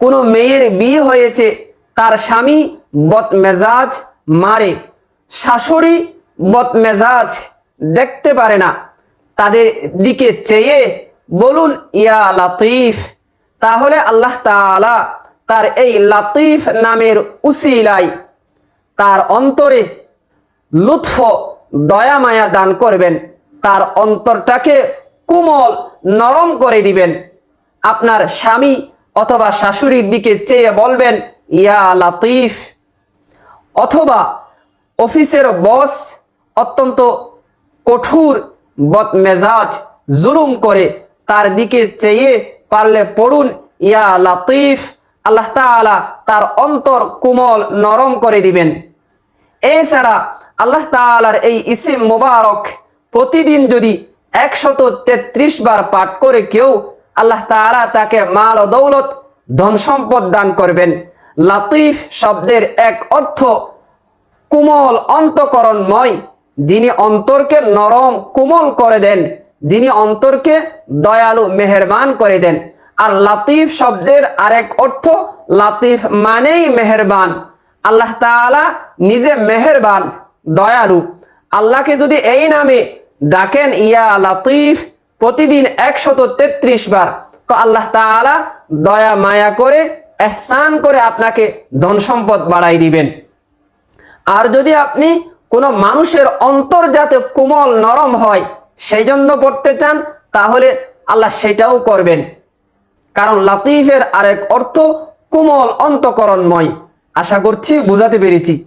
কোনো মেয়ের বিয়ে হয়েছে, তার স্বামী বদমেজাজ মারে। শাশুড়ি বদমেজাজ দেখতে পারে না। তাদের দিকে চেয়ে বলুন, ইয়া লাতিফ, তাহলে আল্লাহ তাআলা তার এই লাতিফ নামের উসিলাই তার অন্তরে লুৎফ, দয়া, মায়া দান করবেন। তার অন্তরটাকে কোমল, নরম করে দিবেন। আপনার স্বামী অথবা শাশুড়ির দিকে চেয়ে বলবেন, ইয়া লাতিফ। অথবা অফিসের বস অত্যন্ত কঠোর বদমেজাজ জুলুম করে তার দিকে চেয়ে পারলে পড়ুন, ইয়া লাতিফ। আল্লাহ তাআলা তার অন্তর কোমল নরম করে দিবেন। এছাড়া আল্লাহ তাআলার এই ইসিম মোবারক প্রতিদিন যদি একশত তেত্রিশ বার পাঠ করে কেউ আল্লাহ তাআলা তাকে মাল ও দৌলত, ধন সম্পদ দান করবেন। লাতিফ শব্দের এক অর্থ কোমল অন্তকরণময়। যিনি অন্তরকে নরম, কোমল করে দেন, যিনি অন্তরকে দয়ালু, মেহেরবান করে দেন। আর লাতিফ শব্দের আরেক অর্থ লাতিফ মানেই মেহেরবান। আল্লাহ তাআলা নিজে মেহেরবান, দয়ালু। আল্লাহকে যদি এই নামে ডাকেন, ইয়া লাতিফ প্রতিদিন একশত তেত্রিশ বার। তো আল্লাহ তাআলা দয়া, মায়া করে, এহসান করে আপনাকে ধন সম্পদ বাড়াই দিবেন। আর যদি আপনি কোনো মানুষের অন্তর যাতে কোমল নরম হয় সেই জন্য পড়তে চান, তাহলে আল্লাহ সেটাও করবেন। কারণ লাতিফের আরেক অর্থ, কোমল অন্তকরণময়। আশা করছি বুঝাতে পেরেছি।